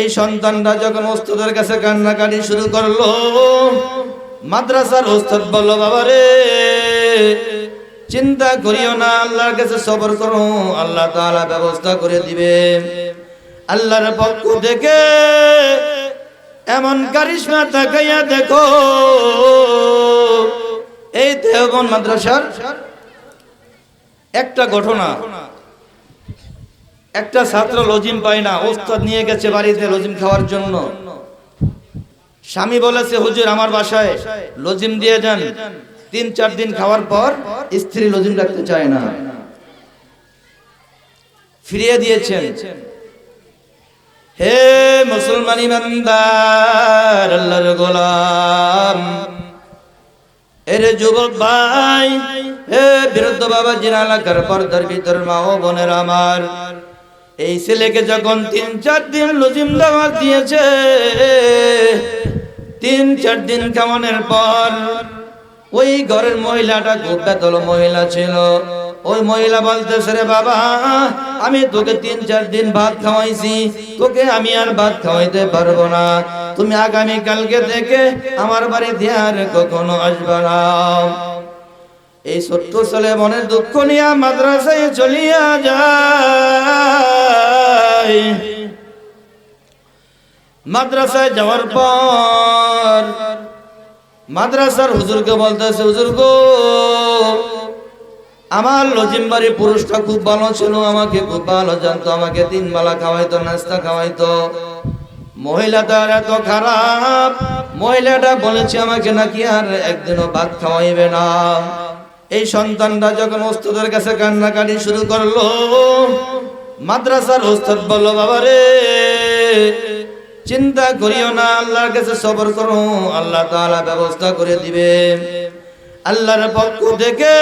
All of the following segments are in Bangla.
এই সন্তানরা যখন ওস্তাদের কাছে কান্নাকাটি শুরু করল, মাদ্রাসার ওস্তাদ বলল বাবা রে চিন্তা করিও না, আল্লাহর কাছে সবর করো, আল্লাহ তাআলা ব্যবস্থা করে দিবে। আল্লাহর পক্ষ থেকে এমন কারিশমা তাকাইয়া দেখো, এই দেহবন মাদ্রাসার একটা ঘটনা। একটা ছাত্র লজিম পায় না, ওস্তাদ নিয়ে গেছে বাড়িতে লজিম খাওয়ার জন্য। স্বামী বলেছে, হুজুর, আমার বাসায় লজিম দিয়ে যান তিন, চার দিন খাওয়ার পর স্ত্রী লজিম রাখতে চায় না। ফিরিয়ে দিয়েছেন। হে মুসলমান ইমানদার, আল্লাহর গোলাম, এরে যুবক ভাই, হে বিরুদ্ধ বাবা জিনা এলাকার পর্দার ভিতর মা ও বোনের আমার। এই ছেলেকে যখন তিন চার দিন লজিম দাওয়াত দিয়েছে, তিন চার দিন কামানের পর ওই ঘরের মহিলাটা খুব বেতল মহিলা ছিল। ওই মহিলা বলতেছে, রে বাবা, আমি তোকে তিন চার দিন ভাত খাওয়াইছি, তোকে আমি আর ভাত খাওয়াইতে পারব না। তুমি আগামী কালকে থেকে আমার বাড়িতে আর কখনো আসবে না। এই ছোট্ট ছেলে মনের দুঃখ নিয়ে মাদ্রাসায় চলিয়া যায়। মাদ্রাসায় যাওয়ার পর মাদ্রাসার হুজুরকে বলতেছে, হুজুর গো, আমার লজিমবাড়ি পুরুষটা খুব ভালো ছিল, আমাকে খুব ভালো জানতো, আমাকে তিন বেলা খাওয়াইতো, নাস্তা খাওয়াইতো। মহিলাটার এত খারাপ, মহিলাটা বলেছে আমাকে নাকি আর একদিনও ভাত খাওয়াইবে না। এই সন্তানটা যখন ওস্তাদের কাছে কান্নাকাটি শুরু করল, মাদ্রাসার ওস্তাদ বলল বাবা রে চিন্তা করিও না, আল্লাহর কাছে সবর করো, আল্লাহ তাআলা ব্যবস্থা করে দিবে। আল্লাহর পক্ষ থেকে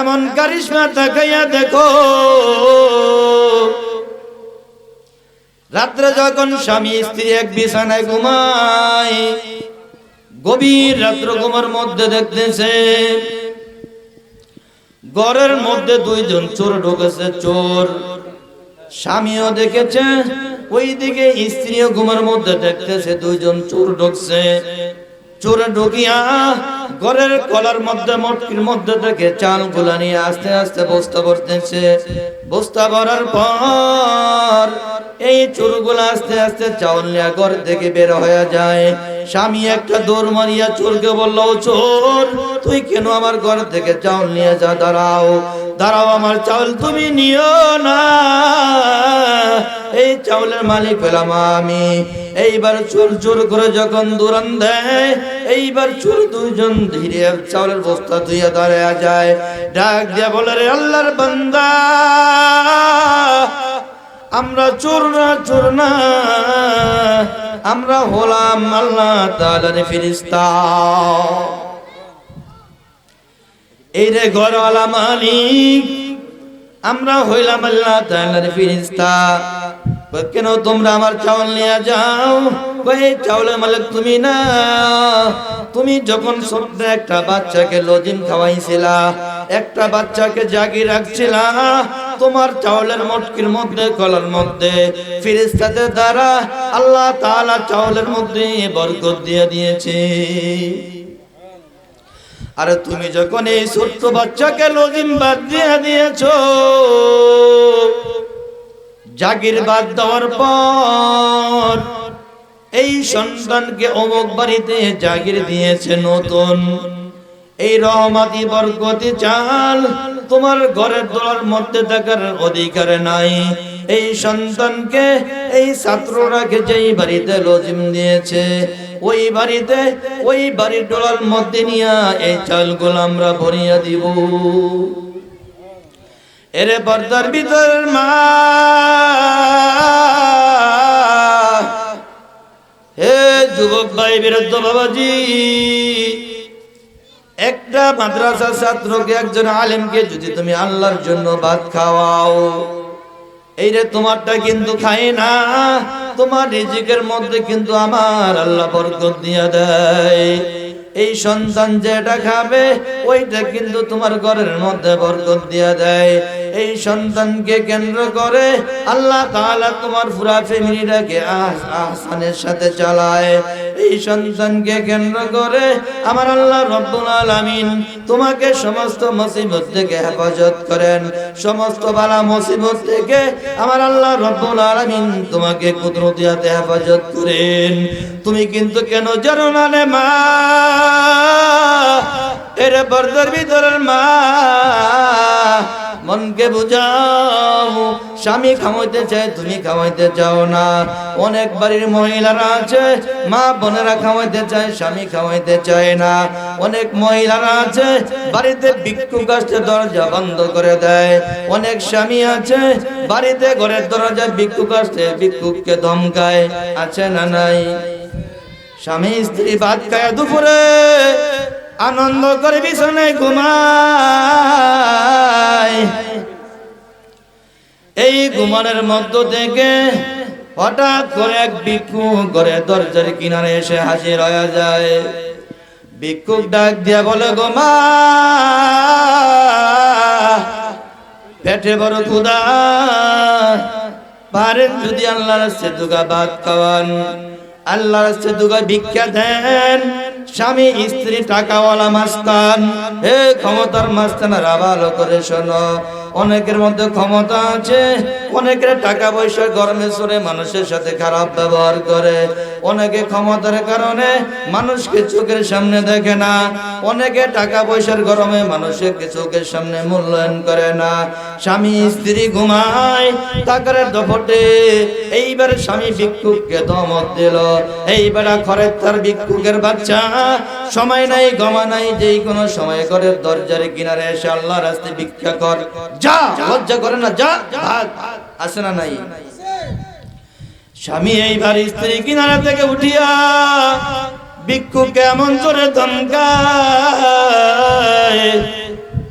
এমন কারিশমা তাকাইয়া দেখো, রাত্রে যখন স্বামী স্ত্রী এক বিছানায় ঘুমায় গভীর রাত্র ঘুমার মধ্যে দেখতেছে, ঘরের মধ্যে দুইজন চোর ঢুকেছে, চোর স্বামীও দেখেছে ওই দিকে স্ত্রীও ঘুমের মধ্যে দেখতেছে, দুইজন চোর ঢুকছে। চোরে ঢুকিয়া ঘরের কলার মধ্যে, মটকির মধ্যে থেকে চালগুলা নিয়ে আস্তে আস্তে বস্তা ভরতেছে। বস্তা ভরার পর এই চোরগুলো আস্তে আস্তে চাউল নিয়ে ঘর থেকে বের হয়ে যায়। স্বামী একটা দৌড় মারিয়া চোরকে বলল চোর, তুই কেন আমার ঘর থেকে চাউল নিয়ে যা, দাঁড়াও দাঁড়াও আমার চাউল তুমি নিও না। এই চাউলের মালিক পেলাম আমি। এইবার চোর চোর করে যখন দূরান দেয়, এইবার চোর দুজন ধীরে চাউলের বস্তা ধুয়ে দাঁড়ায় যায়। ডাক দিয়া বলে, রে আল্লাহর বান্দা আমরা চোর না চোর না। আমরা হলাম আল্লাহ তালার ফিরিস্তা এই রে ঘরওয়ালা মালিক আমরা হইলাম আল্লাহ তালার ফেরেশতা। কই, কেন তোমরা আমার চাউল নিয়ে যাও? চাউলের মালিক তুমি না। তুমি যখন ছোট্ট একটা বাচ্চাকে লজিম খাওয়াইছিলা, একটা বাচ্চাকে জাগি রাখছিলা, তোমার চাউলের মটকির মধ্যে, কলার মধ্যে ফিরিস্তাদের দ্বারা আল্লাহ তাআলা চাউলের মধ্যে বরকত দিয়ে দিয়েছে। আরে তুমি যখন এই ছোট্ট বাচ্চাকে লজিম বাদ দিয়ে দিয়েছ জাগির বাদ দেওয়ার পর এই সন্তানকে অমুক বাড়িতে জাগির দিয়েছে নতুন। এই রহমাতি, বরকতি, চাল তোমার ঘরের দোলার মধ্যে থাকার অধিকার নাই। এই সন্তানকে, এই ছাত্ররাকে যেই বাড়িতে লজিম দিয়েছে, ওই বাড়িতে, ওই বাড়ির ডোলার মধ্যে নিয়ে এই চালগুলো আমরা ভরিয়া দিব। এরে পর্দার ভিতর মা। হে যুবক ভাই, বিরুদ্ধ বাবাজি, একটা মাদ্রাসা ছাত্রকে একজন আলেমকে যদি তুমি আল্লাহর জন্য ভাত খাওয়াও এই রে তোমারটা কিন্তু খাই না, তোমার রিজিকের মধ্যে কিন্তু আমার আল্লাহ বরকত দিয়ে দেয়। এই সন্তান যেটা খাবে, ওইটা কিন্তু তোমার ঘরের মধ্যে বরকত দিয়ে দেয়। এই সন্তানকে কেন্দ্র করে আল্লাহ তাআলা তোমার পুরা ফ্যামিলিটাকে আহ- আহসানের সাথে চালায়। এই সন্তানকে কেন্দ্র করে আমার আল্লাহ রব্বুল আলামিন তোমাকে সমস্ত মুসিবত থেকে হেফাজত করেন। সমস্ত বালা মুসিবত থেকে আমার আল্লাহ রব্বুল আলামিন তোমাকে কুদরতিয়াতে হেফাজত করেন। তুমি কিন্তু কেন জানো না রে মা? এর পর্দার ভিতরের মা। মনকে বুঝাও, স্বামী খাওয়াইতে চায়, তুমি খাওয়াইতে চাও না। অনেক বাড়ির মহিলারা আছে, মা বোনেরা খাওয়াইতে চায়, স্বামী খাওয়াইতে চায় না। অনেক মহিলারা আছে, বাড়িতে ভিক্ষুক আসতে দরজা বন্ধ করে দেয়। অনেক স্বামী আছে, বাড়িতে ঘরের দরজা ভিক্ষুক আসতে ভিক্ষুককে ধমকায়। আছে না নাই? স্বামী, স্ত্রী ভাত খায় দুপুরে, আনন্দ করে বিছানায় ঘুমায়। এই ঘুমানোর মধ্য থেকে হঠাৎ করে এক ভিক্ষু করে দরজার কিনারে এসে হাজির হয়ে যায়। ভিক্ষুক ডাক দিয়া বলে, গো পেটে বড় ক্ষুদা পারেন যদি আল্লাহর দুগা ভাত খাওয়ান আল্লাহর দুগা ভিক্ষা দেন। স্বামী, স্ত্রী, টাকাওয়ালা মাস্তান। হে ক্ষমতার মাস্তানারা ভালো করে শোনো। অনেকের মধ্যে ক্ষমতা আছে, অনেকের টাকা পয়সা গরমে সরে মানুষের সাথে খারাপ ব্যবহার করে। অনেকে ক্ষমতার কারণে মানুষকে চোখের সামনে দেখে না। অনেকে টাকা পয়সার গরমে মানুষকে চোখের সামনে মূল্যায়ন করে না। স্বামী স্ত্রী ঘুমায় তাকারের দফটে এইবার স্বামী ভিক্ষুককে ধমক দিল। এইবার খরের তার ভিক্ষুকের বাচ্চা, সময় নাই গমা নাই, যেই কোনো সময় করে দরজার কিনারে এসে আল্লাহ রাস্তায় ভিক্ষা কর। যা, লজ্জা করে না, যা, ভাগ আসে না নাই? স্বামী এইবার স্ত্রী কিনারা থেকে উঠিয়া ভিক্ষুক কেমন করে ধমকায়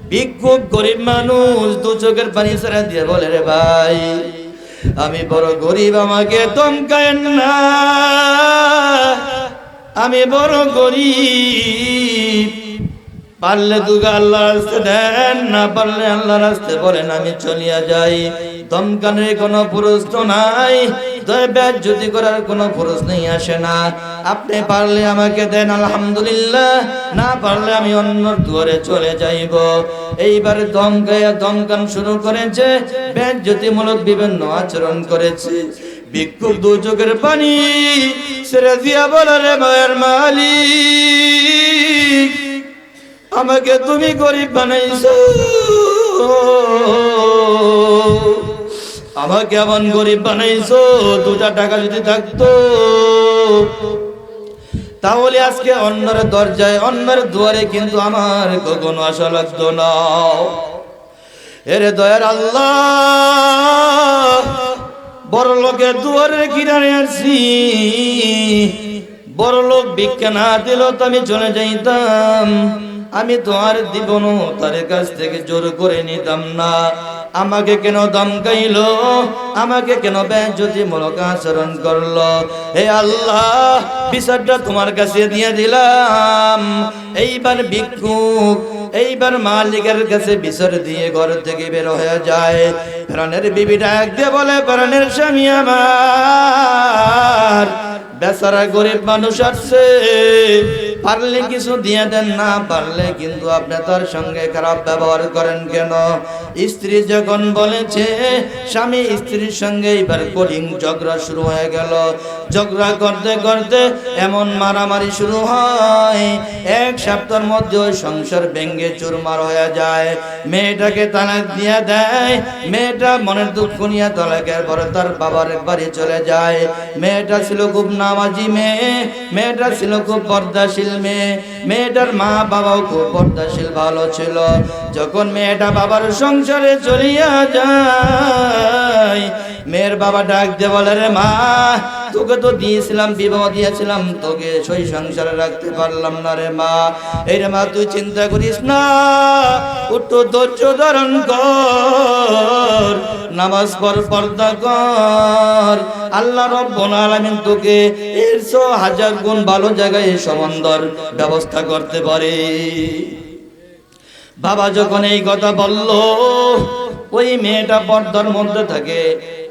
ভিক্ষুক গরিব মানুষ দু চোখের পানি ছেড়ে দিয়ে বলে, রে ভাই, আমি বড় গরিব, আমাকে তমকায় না। আমি বড় গরিব। পারলে দুগা আল্লাহ রাস্তে দেন, না পারলে আল্লাহ রাস্তে বলেন, আমি চলিয়া যাই। দমকানের কোনো পুরুষ তো নাই। যদি করার কোনো নেই, আসে না। আপনি পারলে আমাকে দেন, আলহামদুলিল্লাহ। না পারলে আমি অন্য দুয়ারে চলে যাইব। এইবার দমকাইয়া দমকান শুরু করেছে। ব্যাজ্যতিমূলক বিভিন্ন আচরণ করেছে। ভিক্ষুক দু পানি সেরে দিয়া বলারে মায়ের মালিক, আমাকে তুমি গরিব বানাইছো। আমাকে এমন গরিব বানাইছো? দুটা টাকা যদি থাকতো। তাহলে আজকে অন্যের দরজায়, অন্যের দুয়ারে কিন্তু আমার কখনো আশা লাগতো না। এরে দয়ার আল্লাহ, বড় লোকের দুয়ারে কিনারে আসছি বড় লোক ভিক্ষা না দিল তো আমি চলে যাইতাম। আমি তো আর দিব তার কাছ থেকে জোর করে নিতাম না। আমাকে কেন দমকাইলো আমাকে কেন মূলক আচরণ করল? হে আল্লাহ, বিচারটা তোমার কাছে দিয়ে দিলাম। এইবার ভিক্ষুক, এইবার মালিকের কাছে বিচার দিয়ে ঘর থেকে বের হয়ে যায়। প্রাণের বিবিটা দিয়ে বলে, প্রাণের স্বামী আমার। বেচারা গরিব মানুষ আসছে। পারলে কিছু দিয়ে দেন না, পারলে কিন্তু আপনি তার সঙ্গে খারাপ ব্যবহার করেন কেন? স্ত্রী যখন বলেছে, স্বামী স্ত্রীর সঙ্গে এবার কঠিন ঝগড়া শুরু হয়ে গেল। ঝগড়া করতে করতে এমন মারামারি শুরু হয়। এক সপ্তাহের মধ্যে ওই সংসার ভেঙ্গে চুরমার হয়ে যায়। মেয়েটাকে তালাক দিয়ে দেয়। মেয়েটা মনের দুঃখ নিয়ে তালাকের পরে তার বাবার বাড়ি চলে যায়। মেয়েটা ছিল খুব নামাজি মেয়ে মেয়েটা ছিল খুব পর্দাশীল মেয়ে। মেয়েটার মা বাবাও খুব পর্দাশীল, ভালো ছিল। যখন মেয়েটা বাবার সংসারে চলিয়া যায় মেয়ের বাবা ডাক দিয়ে বলে, রে মা, তোকে তো দিয়েছিলাম, বিবাহ দিয়েছিলাম, তোকে সই সংসারে রাখতে পারলাম না রে মা। এই রে মা, তুই চিন্তা করিস না একটু ধৈর্য ধারণ কর, নামাজ পর পর্দা কর। আল্লাহ রব্বুল আলামিন তোকে সো হাজার গুণ ভালো জায়গায় সমন্দর ব্যবস্থা করতে পারে। বাবা যখন এই কথা বলল, ওই মেয়েটা পর্দার মধ্যে থাকে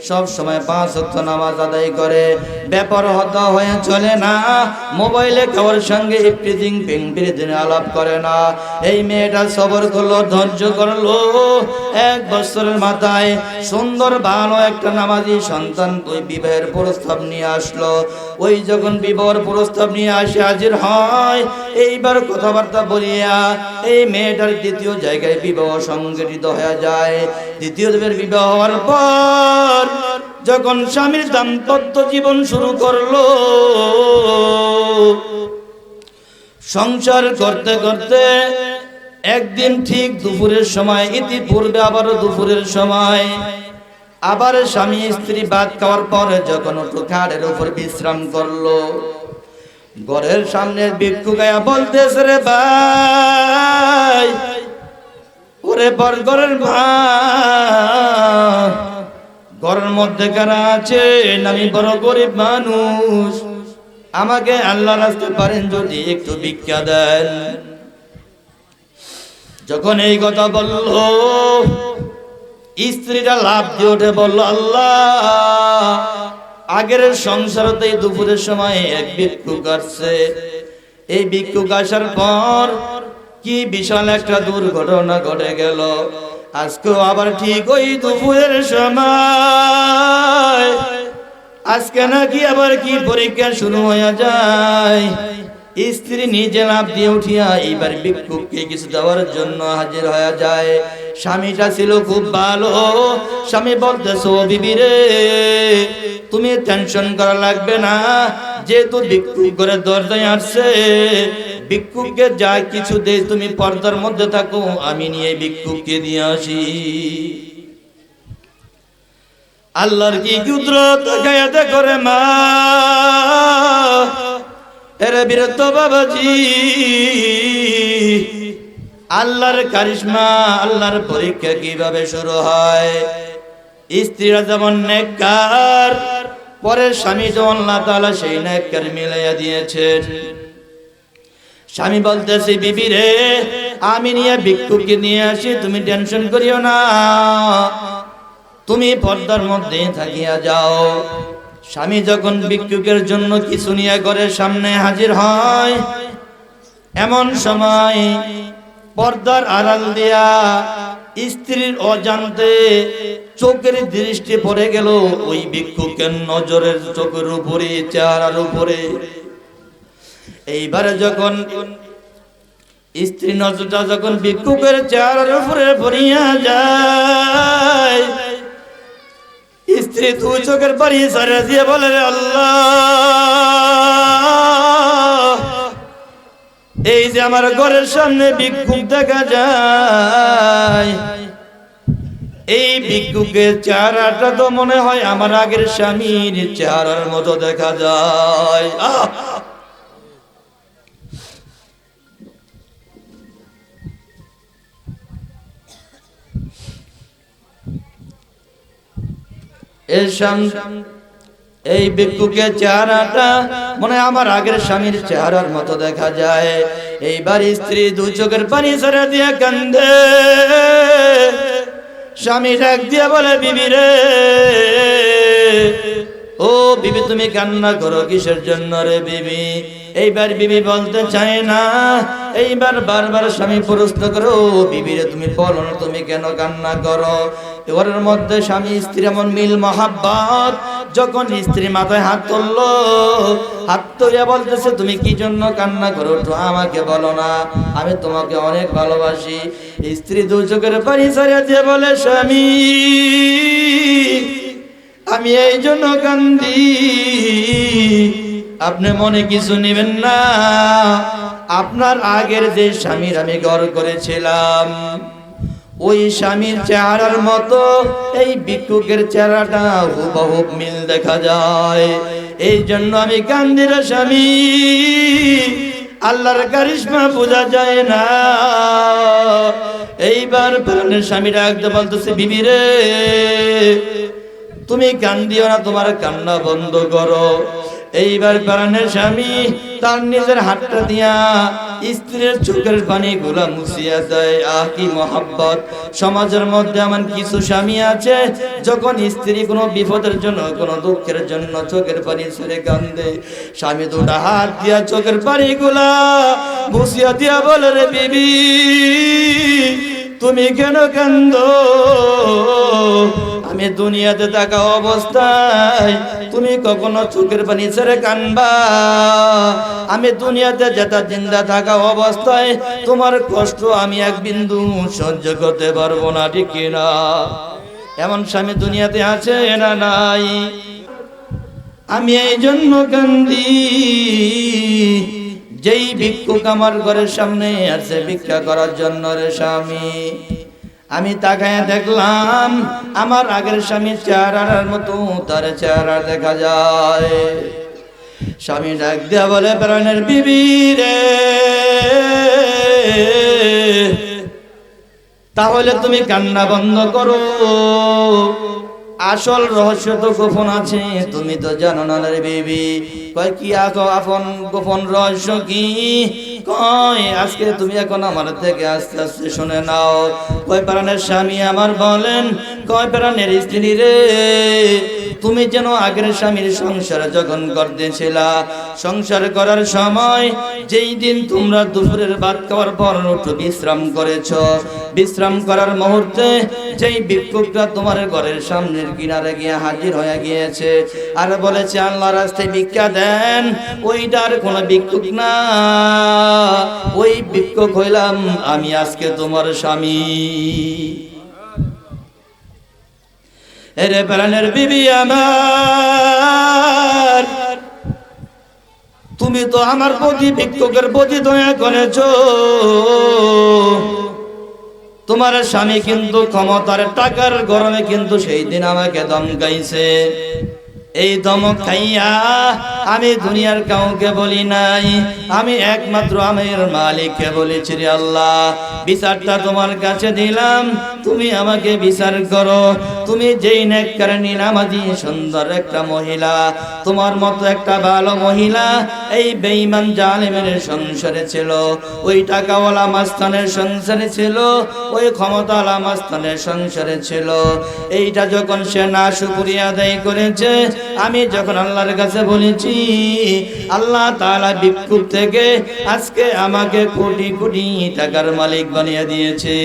সব সময় পাঁচ ওয়াক্ত নামাজ আদায় করে। ব্যাপার হতা হয়ে চলে না। মোবাইলে কারোর সঙ্গে ইফটিজিং পিংপিরিদিন আলাপ করে না। এই মেয়েটা সবর করল, ধৈর্য করল এক বছরের মাথায় সুন্দর, ভালো একটা নামাজি সন্তান ওই বিবাহের প্রস্তাব নিয়ে আসলো। ওই যখন বিবাহের প্রস্তাব নিয়ে আসে, হাজির হয়। এইবার কথাবার্তা বলিয়া এই মেয়েটার দ্বিতীয় জায়গায় বিবাহ সংগঠিত হয়ে যায়। দ্বিতীয় বিবাহ হওয়ার পর যখন স্বামীর দাম্পত্য জীবন শুরু করল, সংসার করতে করতে একদিন ঠিক দুপুরের সময়, ইতিপূর্বে আবারও দুপুরের সময়, আবার স্বামী স্ত্রী বাদ খাওয়ার পরে যখন একটু খাড়ের উপর বিশ্রাম করল, ঘরের সামনে ভিক্ষু গায়া বলতেছে রে ভাই, ওরে বর ঘরের ভাই ঘরের মধ্যে কারা আছে আমি বড় গরিব মানুষ, আমাকে আল্লাহ রাস্তে পারেন যদি একটু ভিক্ষা দেন। যখন এই কথা বলল, স্ত্রীরা লাভ দিয়ে ওঠে বলল, আল্লাহ, আগের সংসারতেই দুপুরের সময় এক ভিক্ষুক আসছে। এই ভিক্ষুক আসার পর কি বিশাল একটা দুর্ঘটনা ঘটে গেল। আজকেও আবার ঠিক ওই দুপুরের সময়। আজকে নাকি আবার কি পরীক্ষা শুরু হয়ে যায়। স্ত্রী নিজে লাভ দিয়ে উঠিয়া এইবার ভিক্ষুককে কিছু দেওয়ার জন্য হাজির হয়ে যায়। স্বামীটা ছিল খুব ভালো। স্বামী বলতেছো বিবি রে, তুমি টেনশন করা লাগবে না। যেহেতু ভিক্ষুক করে দরজায় আসছে ভিক্ষুককে যা কিছু দে তুমি পর্দার মধ্যে থাকো, আমি নিয়ে ভিক্ষুককে দিয়ে আসি। আল্লাহর কি কুদরত? গায়াতে করে মা। এরে বিরত বাবাজি। আল্লাহর কারিশমা, আল্লাহর পরীক্ষা কীভাবে শুরু হয়? স্ত্রীরা যেমন নেককার পরে স্বামী যেমন আল্লাহ তাআলা সেই নেককার মিলাইয়া দিয়েছেন। স্বামী বলতেছি, বিবি রে, আমি নিয়ে ভিক্ষুককে নিয়ে আসি, তুমি টেনশন করিও না। তুমি পর্দার মধ্যে থাকিয়া যাও। স্বামী যখন ভিক্ষুকের জন্য কিছু নিয়ে করে সামনে হাজির হয়, এমন সময় পর্দার আড়াল দিয়া স্ত্রীর অজান্তে চোখের দৃষ্টি পড়ে গেল ওই ভিক্ষুকের নজরের চোখের উপরে, চেহারার উপরে। এইবারে যখন স্ত্রী নজরটা যখন ভিক্ষুকের চেহারার উপরে পড়িয়া যায়, স্ত্রী তুই চোখের বাড়ি সারা দিয়ে বলে, রে আল্লাহ, এই যে আমার ঘরের সামনে ভিক্ষুক দেখা যায়, এই ভিক্ষুকের চেহারাটা তো মনে হয় আমার আগের স্বামীর চেহারার মতো দেখা যায়। আহ এই ভিক্ষুকের চেহারাটা মনে আমার আগের স্বামীর চেহারার মতো দেখা যায়। এইবার স্ত্রী দু চোখের পানি ছেড়ে দিয়ে কান্দে। স্বামী ডাক দিয়ে বলে, বিবি রে, ও বিবি, তুমি কান্না করো কিসের জন্য রে বিবি? এইবার বিবি বলতে চায় না। এইবার বারবার স্বামী প্রশ্ন করো বিবি রে, তুমি বলো তুমি কেন কান্না করো? এবারের মধ্যে স্বামী, স্ত্রী এমন মিল মহাব্বত। যখন স্ত্রী মাথায় হাত তুললো, হাত তুলিয়া বলতেছে, তুমি কি জন্য কান্না করো তো আমাকে বলো না, আমি তোমাকে অনেক ভালোবাসি। স্ত্রী দু চোখের পানি সারিয়া দিয়ে বলে, স্বামী, আমি এই জন্য কান্দি। আপনি মনে কিছু নেবেন না, আপনার আগের যে স্বামীর আমি গড় করেছিলাম। ওই স্বামীর চেহারার মতো, এই ভিক্ষুকের চেহারাটা হুবহুব মিল দেখা যায়। এই জন্য আমি কান্দির স্বামী, আল্লাহর কারিশমা বোঝা যায় না। এইবার প্রাণের স্বামী ডাকতে বলতেছে, বিবি রে, তুমি কান্দিও না, তোমার কান্না বন্ধ করো। এইবার প্রাণের স্বামী তার নিজের হাতটা দিয়া স্ত্রীর চোখের পানি গুলা মুছিয়া দেয়। আহ, কি মহাব্বত। সমাজের মধ্যে এমন কিছু স্বামী আছে, যখন স্ত্রী কোনো বিপদের জন্য, কোনো দুঃখের জন্য চোখের পানি ছেড়ে কান্দে। স্বামী দুটা হাত দিয়া চোখের পানি গুলা মুছিয়া দিয়া বলে, রে বিবি, তুমি কেন কান্দ? আমি দুনিয়াতে থাকা অবস্থায় তুমি কখনো চোখের পানি ছেড়ে কানবা? আমি দুনিয়াতে যেটা জিন্দা থাকা অবস্থায়, তোমার কষ্ট আমি এক বিন্দু সহ্য করতে পারব না, ঠিক না? এমন স্বামী দুনিয়াতে আছে না নাই? আমি এই জন্য কান্দি, যেই ভিক্ষুক আমার ঘরের সামনে আছে, ভিক্ষা করার জন্য রে স্বামী। আমি তাকায় দেখলাম, আমার আগের স্বামী চেহারার মতো, তার চেহারা দেখা যায়। স্বামী ডাক দেয়া বলে, প্রাণের বিবি রে, তাহলে তুমি কান্না বন্ধ করো। আসল রহস্য তো গোপন আছে, তুমি তো জানো না রে বেবি। কয় কি আছো আপন গোপন রহস্য কি? কয়, আজকে তুমি এখন আমার থেকে আস্তে আস্তে শুনে নাও। কয়, প্রাণের স্বামী আমার বলেন, কয়, প্রাণের স্ত্রী রে? তুমি যেন আগের স্বামীর সংসার যখন করতেছিলা, সংসার করার সময় যেই দিন তোমরা দুপুরের ভাত খাওয়ার পর একটু বিশ্রাম করেছ। বিশ্রাম করার মুহূর্তে যেই ভিক্ষুকটা তোমার ঘরের সামনের কিনারে গিয়ে হাজির হয়ে গিয়েছে আর বলেছে আল্লাহ রাস্তায় ভিক্ষা দেন, ওইটার কোনো ভিক্ষুক না। ওই ভিক্ষুক হইলাম আমি আজকে তোমার স্বামী। এরে প্রাণের বিবি আমার। তুমি তো আমার প্রতি ভিক্ষুকের প্রতি দয়া করেছ। তোমার স্বামী কিন্তু ক্ষমতার টাকার গরমে কিন্তু সেই দিন আমাকে দমকাইছে। এই দমক খাইয়া আমি দুনিয়ার কাউকে বলি নাই। আমি একমাত্র আমের মালিককে বলেছি রে আল্লাহ। বিচারটা তোমার কাছে দিলাম, তুমি আমাকে বিচার করো। তুমি যেই নেককারী নামাজি, সুন্দর একটা মহিলা, তোমার মতো একটা ভালো মহিলা, এই বেঈমান জালেমের সংসারে ছিল, ওই টাকাওয়ালা মাস্তানের সংসারে ছিল, ওই ক্ষমতাওয়ালা মাস্তানের সংসারে ছিল। এইটা যখন সে না শুকরিয়া আদায় করেছে আমি যখন আল্লাহর কাছে বলেছি, আল্লাহ তাআলা বিক্ষুব থেকে আজকে আমাকে কোটি কোটি টাকার মালিক বানিয়ে দিয়েছে।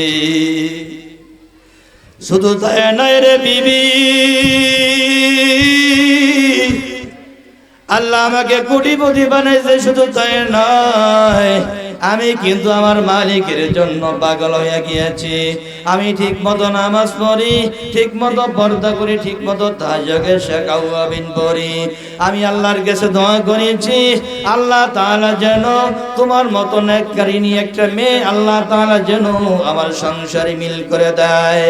শুধু তাই নয় রে বিবি, আল্লাহ আমাকে কোটিপতি বানাইছে শুধু তাই নয়। আমি কিন্তু আমার মালিকের জন্য পাগল হয়ে গিয়েছি। আমি ঠিক মতো নামাজ পড়ি ঠিক মতো পর্দা করি ঠিক মতো তাজকে শেখাউবিন পড়ি। আমি আল্লাহর কাছে দোয়া করেছি, আল্লাহ তাআলা যেন তোমার মতো নেককারিনী একটা মেয়ে আল্লাহ তাআলা যেন আমার সংসারে মিল করে দেয়।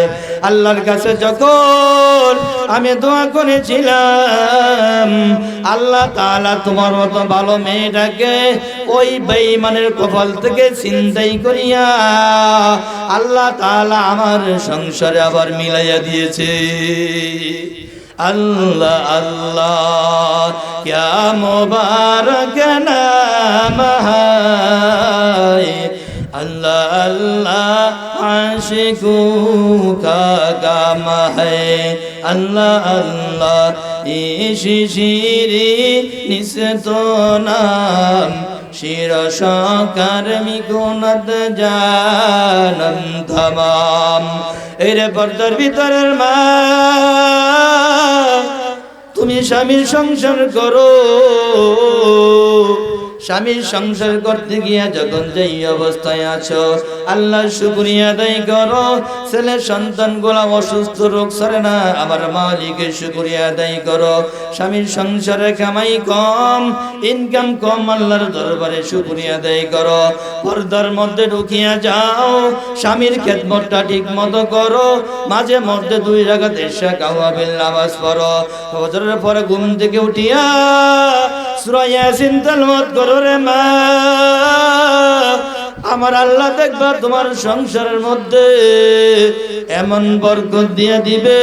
আল্লাহর কাছে যখন আমি দোয়া করেছিলাম, আল্লাহ তাআলা তোমার মতো ভালো মেয়েটাকে ওই বেঈমানের কপাল থেকে চিন্তাই করিয়া আল্লাহ তাআলা আমার সংসারে আবার মিলাইয়া দিয়েছে আল্লাহ আল্লাহ क्या मुबारक नाम है अल्लाह अल्लाह आशिकों का काम है अल्लाह अल्लाह शिशिरी निस्तो नाम শির সকার মিগুণত জানম তমাম এরে পর্দার ভিতরের মা তুমি স্বামীর সংসার করো। স্বামীর সংসার করতে গিয়া যখন যেই অবস্থায় আছো আল্লাহ শুকরিয়া আদায় করো। ছেলে সন্তান গোলা অসুস্থ রোগ সরে না, আমার মালিকের শুকরিয়া আদায় করো। স্বামীর সংসারে কামাই কম ইনকাম কম, আল্লাহর দরবারে শুকরিয়া আদায় করো। পর্দার মধ্যে ঢুকিয়া যাও, স্বামীর খেদমতটা ঠিক মতো করো। মাঝে মধ্যে দুই রাগাত এসা কাওয়াবিল নামাজ পড়ো। ফজরের পরে ঘুম থেকে উঠিয়া সূরা ইয়াসিন মত করো রে মা আমার আল্লাহ দেখবা তোমার সংসারের মধ্যে এমন বরকত দিয়ে দিবে।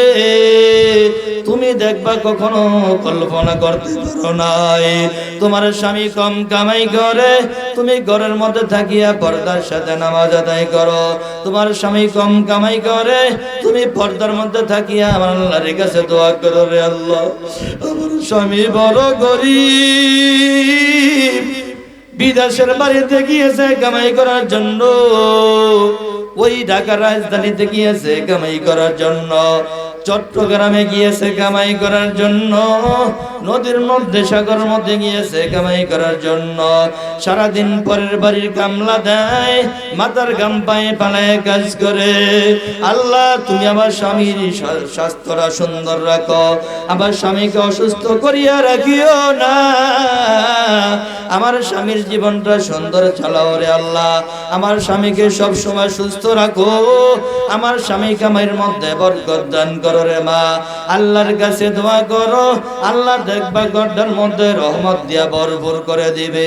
তুমি দেখবা কখনো কল্পনা করতে পারো নাই। তোমার স্বামী কম কামাই করে, তুমি ঘরের মধ্যে থাকিয়া পর্দার সাথে নামাজ আদায় করো। তোমার স্বামী কম কামাই করে, তুমি পর্দার মধ্যে থাকিয়া আমার আল্লাহর কাছে দোয়া করো রে আল্লাহ। আমার স্বামী বড় গরিব। বিদেশের বাড়িতে গিয়েছে কামাই করার জন্য। ওই ঢাকার রাজধানীতে গিয়েছে কামাই করার জন্য। চট্টগ্রামে গিয়েছে কামাই করার জন্য। নদীর মধ্যে সাগরের মধ্যে গিয়েছে কামাই করার জন্য। সারাদিন পরের বাড়ির কামলা দেয় মাথার গাম পায়ে পালায় কাজ করে। আল্লাহ, তুমি আমার স্বামীর স্বা- স্বাস্থ্যটা সুন্দর রাখো। আমার স্বামীকে অসুস্থ করিয়া রাখিও না। আমার স্বামীর জীবনটা সুন্দর চালাও রে আল্লাহ। আমার স্বামীকে সব সময় সুস্থ রাখো। আমার স্বামী কামাইয়ের মধ্যে বরকত দান করো। রে মা। আল্লাহর কাছে দোয়া করো। আল্লাহ দেখবা গড্ডার মধ্যে রহমত দিয়া ভরপুর করে দিবে।